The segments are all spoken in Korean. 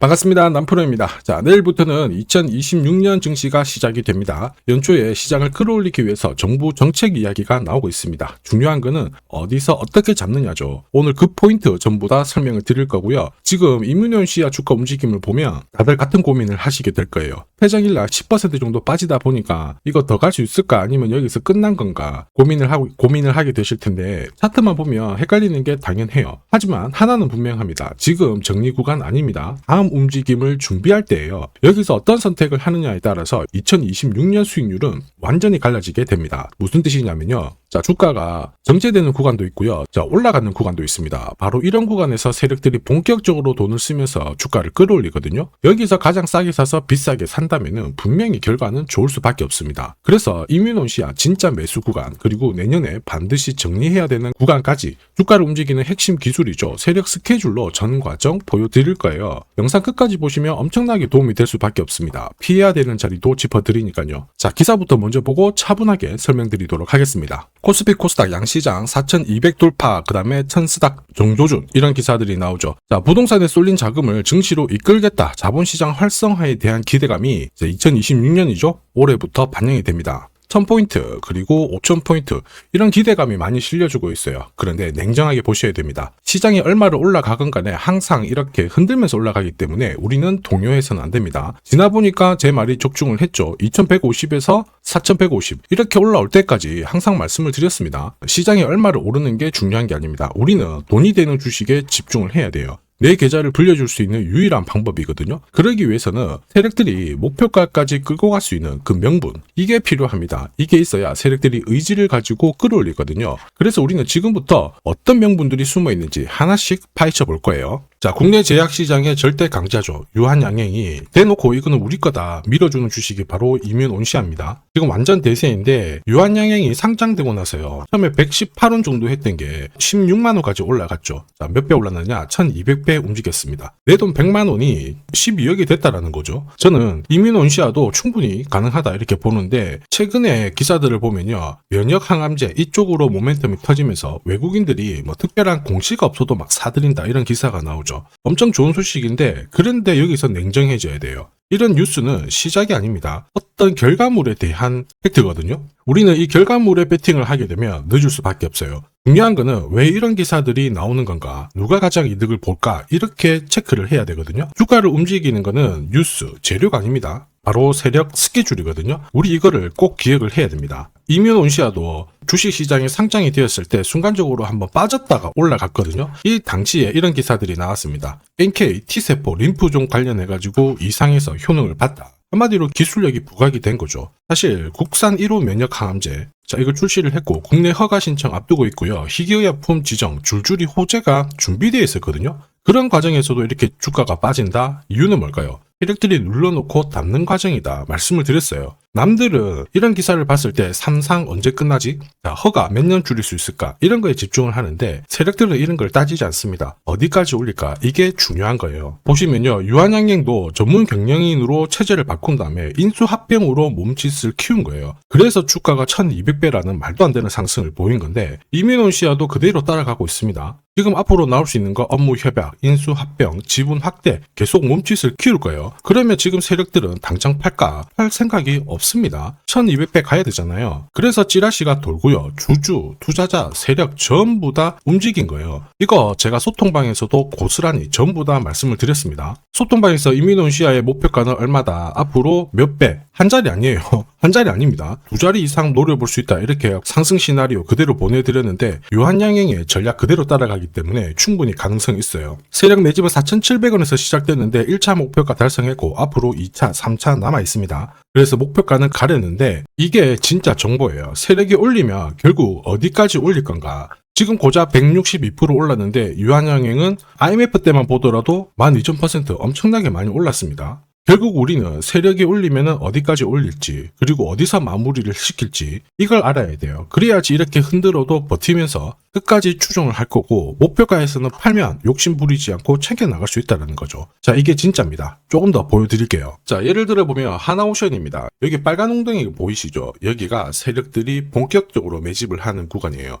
반갑습니다. 남프로입니다. 자, 내일부터는 2026년 증시가 시작이 됩니다. 연초에 시장을 끌어올리기 위해서 정부 정책 이야기가 나오고 있습니다. 중요한 거는 어디서 어떻게 잡느냐죠. 오늘 그 포인트 전부 다 설명을 드릴 거고요. 지금 이문현 씨와 주가 움직임을 보면 다들 같은 고민을 하시게 될 거예요. 회장일날 10% 정도 빠지다 보니까 이거 더 갈 수 있을까 아니면 여기서 끝난 건가 고민을 하고 고민을 하게 되실 텐데 차트만 보면 헷갈리는 게 당연해요. 하지만 하나는 분명합니다. 지금 정리 구간 아닙니다. 다음 움직임을 준비할 때예요. 여기서 어떤 선택을 하느냐에 따라서 2026년 수익률은 완전히 갈라지게 됩니다. 무슨 뜻이냐면요. 자, 주가가 정체되는 구간도 있고요. 자, 올라가는 구간도 있습니다. 바로 이런 구간에서 세력들이 본격적으로 돈을 쓰면서 주가를 끌어올리거든요. 여기서 가장 싸게 사서 비싸게 산다 면은 분명히 결과는 좋을 수밖에 없습니다. 그래서 씨야 진짜 매수 구간 그리고 내년에 반드시 정리해야 되는 구간까지 주가를 움직이는 핵심 기술이죠. 세력 스케줄로 전 과정 보여드릴 거예요. 영상 끝까지 보시면 엄청나게 도움이 될 수밖에 없습니다. 피해야 되는 자리도 짚어드리니까요. 자, 기사부터 먼저 보고 차분하게 설명드리도록 하겠습니다. 코스피 코스닥 양시장 4200 돌파 그 다음에 천스닥 정조준 이런 기사들이 나오죠. 자 부동산에 쏠린 자금을 증시로 이끌겠다 자본시장 활성화에 대한 기대감이 2026년이죠. 올해부터 반영이 됩니다. 1000포인트 그리고 5000포인트 이런 기대감이 많이 실려주고 있어요. 그런데 냉정하게 보셔야 됩니다. 시장이 얼마를 올라가건 간에 항상 이렇게 흔들면서 올라가기 때문에 우리는 동요해서는 안 됩니다. 지나 보니까 제 말이 적중을 했죠. 2150에서 4150 이렇게 올라올 때까지 항상 말씀을 드렸습니다. 시장이 얼마를 오르는 게 중요한 게 아닙니다. 우리는 돈이 되는 주식에 집중을 해야 돼요. 내 계좌를 불려줄 수 있는 유일한 방법이거든요. 그러기 위해서는 세력들이 목표가까지 끌고 갈 수 있는 그 명분 이게 필요합니다. 이게 있어야 세력들이 의지를 가지고 끌어올리거든요. 그래서 우리는 지금부터 어떤 명분들이 숨어 있는지 하나씩 파헤쳐 볼 거예요. 자, 국내 제약 시장의 절대 강자죠. 유한양행이 대놓고 이거는 우리 거다 밀어주는 주식이 바로 이면온시아입니다. 지금 완전 대세인데 유한양행이 상장되고 나서요. 처음에 118원 정도 했던 게 16만 원까지 올라갔죠. 자, 몇 배 올랐느냐? 1200배 움직였습니다. 내 돈 100만 원이 12억이 됐다라는 거죠. 저는 이면온시아도 충분히 가능하다 이렇게 보는데 최근에 기사들을 보면요. 면역 항암제 이쪽으로 모멘텀이 터지면서 외국인들이 뭐 특별한 공시가 없어도 막 사들인다 이런 기사가 나오죠. 거죠. 엄청 좋은 소식인데 그런데 여기서 냉정해져야 돼요. 이런 뉴스는 시작이 아닙니다. 어떤 결과물에 대한 팩트거든요. 우리는 이 결과물에 배팅을 하게 되면 늦을 수밖에 없어요. 중요한 거는 왜 이런 기사들이 나오는 건가, 누가 가장 이득을 볼까 이렇게 체크를 해야 되거든요. 주가를 움직이는 거는 뉴스, 재료가 아닙니다. 바로 세력 스케줄이거든요. 우리 이거를 꼭 기억을 해야 됩니다. 이면 온시아도 주식 시장에 상장이 되었을 때 순간적으로 한번 빠졌다가 올라갔거든요. 이 당시에 이런 기사들이 나왔습니다. NK T세포 림프종 관련해가지고 이상에서 효능을 봤다. 한마디로 기술력이 부각이 된 거죠. 사실 국산 1호 면역 항암제 자 이걸 출시를 했고 국내 허가 신청 앞두고 있고요. 희귀의약품 지정 줄줄이 호재가 준비되어 있었거든요. 그런 과정에서도 이렇게 주가가 빠진다? 이유는 뭘까요? 세력들이 눌러놓고 담는 과정이다 말씀을 드렸어요. 남들은 이런 기사를 봤을 때 삼상 언제 끝나지? 자, 허가 몇 년 줄일 수 있을까? 이런 거에 집중을 하는데 세력들은 이런 걸 따지지 않습니다. 어디까지 올릴까? 이게 중요한 거예요. 보시면요. 유한양행도 전문 경영인으로 체제를 바꾼 다음에 인수합병으로 몸짓을 키운 거예요. 그래서 주가가 1200배라는 말도 안 되는 상승을 보인 건데 이민원 씨와도 그대로 따라가고 있습니다. 지금 앞으로 나올 수 있는 거 업무 협약, 인수 합병, 지분 확대 계속 몸짓을 키울 거예요. 그러면 지금 세력들은 당장 팔까? 팔 생각이 없 습니다. 1200배 가야 되잖아요. 그래서 찌라시가 돌고요. 주주, 투자자, 세력 전부 다 움직인 거예요. 이거 제가 소통방에서도 고스란히 전부 다 말씀을 드렸습니다. 소통방에서 이민원 씨와의 목표가는 얼마다? 앞으로 몇 배? 한 자리 아니에요. 한 자리 아닙니다. 두 자리 이상 노려볼 수 있다. 이렇게 상승 시나리오 그대로 보내드렸는데 유한양행의 전략 그대로 따라가기 때문에 충분히 가능성이 있어요. 세력 내 집은 4,700원에서 시작됐는데 1차 목표가 달성했고 앞으로 2차, 3차 남아 있습니다. 그래서 목표가는 가렸는데 이게 진짜 정보예요. 세력이 올리면 결국 어디까지 올릴 건가? 지금 고작 162% 올랐는데 유한양행은 IMF 때만 보더라도 12,000% 엄청나게 많이 올랐습니다. 결국 우리는 세력이 올리면 어디까지 올릴지 그리고 어디서 마무리를 시킬지 이걸 알아야 돼요. 그래야지 이렇게 흔들어도 버티면서 끝까지 추종을 할 거고 목표가에서는 팔면 욕심 부리지 않고 챙겨 나갈 수 있다는 거죠. 자 이게 진짜입니다. 조금 더 보여드릴게요. 자 예를 들어 보면 하나오션입니다. 여기 빨간 웅덩이 보이시죠? 여기가 세력들이 본격적으로 매집을 하는 구간이에요.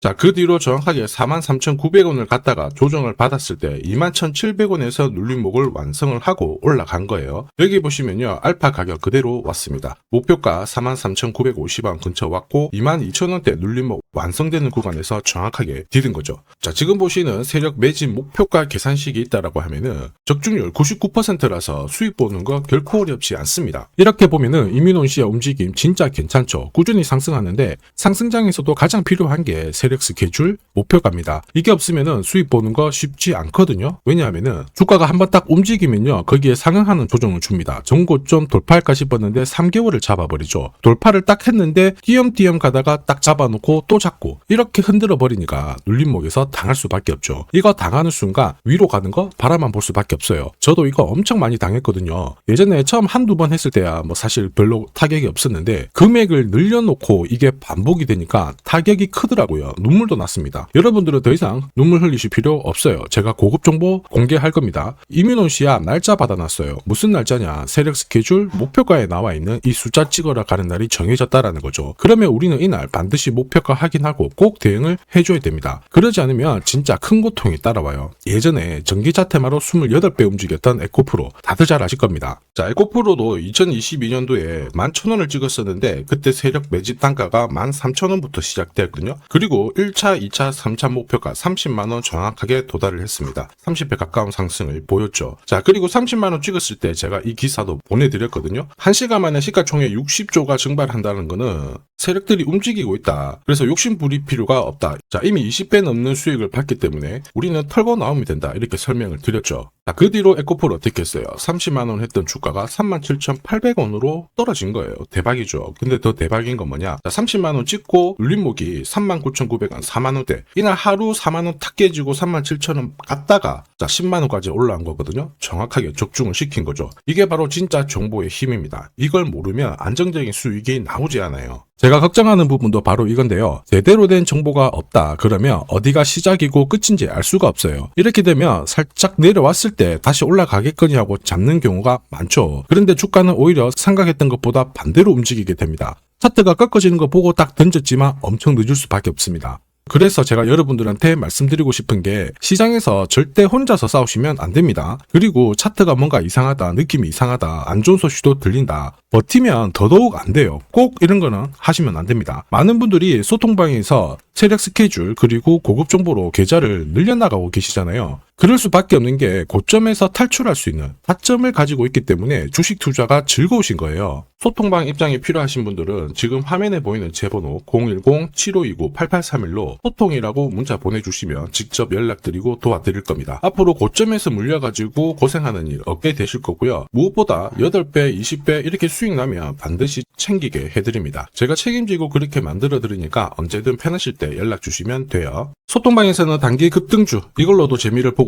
자, 그 뒤로 정확하게 43,900원을 갖다가 조정을 받았을 때 21,700원에서 눌림목을 완성을 하고 올라간 거예요. 여기 보시면요. 알파 가격 그대로 왔습니다. 목표가 43,950원 근처 왔고 22,000원대 눌림목 완성되는 구간에서 정확하게 디딘 거죠. 자, 지금 보시는 세력 매집 목표가 계산식이 있다라고 하면은 적중률 99%라서 수익 보는 거 결코 어렵지 않습니다. 이렇게 보면은 이민원 씨의 움직임 진짜 괜찮죠. 꾸준히 상승하는데 상승장에서도 가장 필요한 게 세력 스케줄 목표가입니다. 이게 없으면은 수익 보는 거 쉽지 않거든요. 왜냐하면은 주가가 한번 딱 움직이면요. 거기에 상응하는 조정을 줍니다. 전고점 돌파할까 싶었는데 3개월을 잡아버리죠. 돌파를 딱 했는데 띄엄띄엄 가다가 딱 잡아놓고 또 잡고 이렇게 흔들어 버리니까 눌림목에서 당할 수밖에 없죠. 이거 당하는 순간 위로 가는 거 바라만 볼 수밖에 없어요. 저도 이거 엄청 많이 당했거든요. 예전에 처음 한두 번 했을 때야 뭐 사실 별로 타격이 없었는데 금액을 늘려놓고 이게 반복이 되니까 타격이 크더라고요. 눈물도 났습니다. 여러분들은 더 이상 눈물 흘리실 필요 없어요. 제가 고급 정보 공개할 겁니다. 이민원 씨야 날짜 받아놨어요. 무슨 날짜냐? 세력 스케줄 목표가에 나와 있는 이 숫자 찍어라 가는 날이 정해졌다라는 거죠. 그러면 우리는 이날 반드시 목표가 확인하고 꼭 대응을 해줘야 됩니다. 그러지 않으면 진짜 큰 고통이 따라와요. 예전에 전기차 테마로 28배 움직였던 에코프로 다들 잘 아실 겁니다. 자, 에코프로도 2022년도에 11,000원을 찍었었는데 그때 세력 매집 단가가 13,000원부터 시작되었거든요. 그리고 1차, 2차, 3차 목표가 30만원 정확하게 도달을 했습니다. 30배 가까운 상승을 보였죠. 자, 그리고 30만원 찍었을 때 제가 이 기사도 보내드렸거든요. 1시간 만에 시가총액 60조가 증발한다는 거는 세력들이 움직이고 있다. 그래서 욕심 부릴 필요가 없다. 자, 이미 20배 넘는 수익을 받기 때문에 우리는 털고 나오면 된다. 이렇게 설명을 드렸죠. 자, 그 뒤로 에코폴 어떻게 했어요? 30만원 했던 주가가 37,800원으로 떨어진 거예요. 대박이죠. 근데 더 대박인 건 뭐냐? 자, 30만원 찍고 눌림목이 39,900원, 4만원대. 이날 하루 4만원 탁 깨지고 37,000원 갔다가 자, 10만원까지 올라온 거거든요. 정확하게 적중을 시킨 거죠. 이게 바로 진짜 정보의 힘입니다. 이걸 모르면 안정적인 수익이 나오지 않아요. 제가 걱정하는 부분도 바로 이건데요. 제대로 된 정보가 없다. 그러면 어디가 시작이고 끝인지 알 수가 없어요. 이렇게 되면 살짝 내려왔을 때 다시 올라가겠거니 하고 잡는 경우가 많죠. 그런데 주가는 오히려 생각했던 것보다 반대로 움직이게 됩니다. 차트가 꺾어지는 거 보고 딱 던졌지만 엄청 늦을 수밖에 없습니다. 그래서 제가 여러분들한테 말씀드리고 싶은 게 시장에서 절대 혼자서 싸우시면 안 됩니다. 그리고 차트가 뭔가 이상하다, 느낌이 이상하다, 안 좋은 소식도 들린다. 버티면 더더욱 안 돼요. 꼭 이런 거는 하시면 안 됩니다. 많은 분들이 소통방에서 세력 스케줄 그리고 고급 정보로 계좌를 늘려나가고 계시잖아요. 그럴 수밖에 없는 게 고점에서 탈출할 수 있는 타점을 가지고 있기 때문에 주식 투자가 즐거우신 거예요. 소통방 입장이 필요하신 분들은 지금 화면에 보이는 제 번호 010-7529-8831로 소통이라고 문자 보내주시면 직접 연락드리고 도와드릴 겁니다. 앞으로 고점에서 물려가지고 고생하는 일 없게 되실 거고요. 무엇보다 8배, 20배 이렇게 수익 나면 반드시 챙기게 해드립니다. 제가 책임지고 그렇게 만들어 드리니까 언제든 편하실 때 연락 주시면 돼요. 소통방에서는 단기 급등주 이걸로도 재미를 보고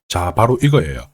자, 바로 이거예요.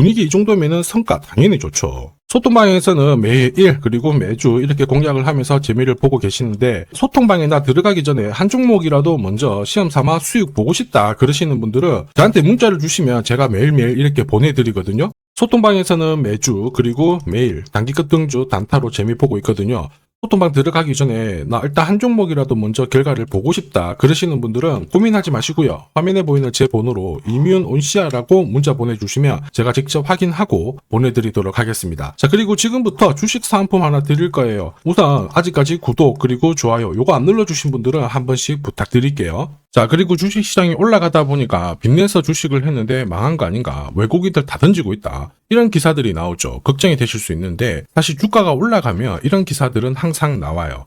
분위기 이 정도면은 성과 당연히 좋죠. 소통방에서는 매일 그리고 매주 이렇게 공략을 하면서 재미를 보고 계시는데 소통방에 나 들어가기 전에 한 종목이라도 먼저 시험 삼아 수익 보고 싶다 그러시는 분들은 저한테 문자를 주시면 제가 매일매일 이렇게 보내드리거든요. 소통방에서는 매주 그리고 매일 단기급 등주 단타로 재미 보고 있거든요. 소통방 들어가기 전에 나 일단 한 종목이라도 먼저 결과를 보고 싶다 그러시는 분들은 고민하지 마시고요. 화면에 보이는 제 번호로 이뮨 온시아라고 문자 보내주시면 제가 직접 확인하고 보내드리도록 하겠습니다. 자 그리고 지금부터 주식 사은품 하나 드릴 거예요. 우선 아직까지 구독 그리고 좋아요 요거 안 눌러주신 분들은 한 번씩 부탁드릴게요. 자 그리고 주식 시장이 올라가다 보니까 빚내서 주식을 했는데 망한 거 아닌가. 외국인들 다 던지고 있다. 이런 기사들이 나오죠. 걱정이 되실 수 있는데 사실 주가가 올라가면 이런 기사들은 항상 나와요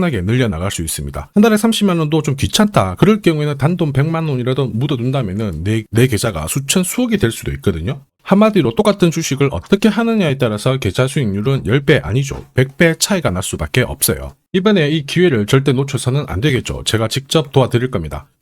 나게 늘려나갈 수 있습니다. 한 달에 30만 원도 좀 귀찮다. 그럴 경우에는 단돈 100만 원이라도 묻어둔다면은 내, 내 계좌가 수천 수억이 될 수도 있거든요. 한마디로 똑같은 주식을 어떻게 하느냐에 따라서 계좌 수익률은 10배 아니죠. 100배 차이가 날 수밖에 없어요. 이번에 이 기회를 절대 놓쳐서는 안 되겠죠. 제가 직접 도와드릴 겁니다.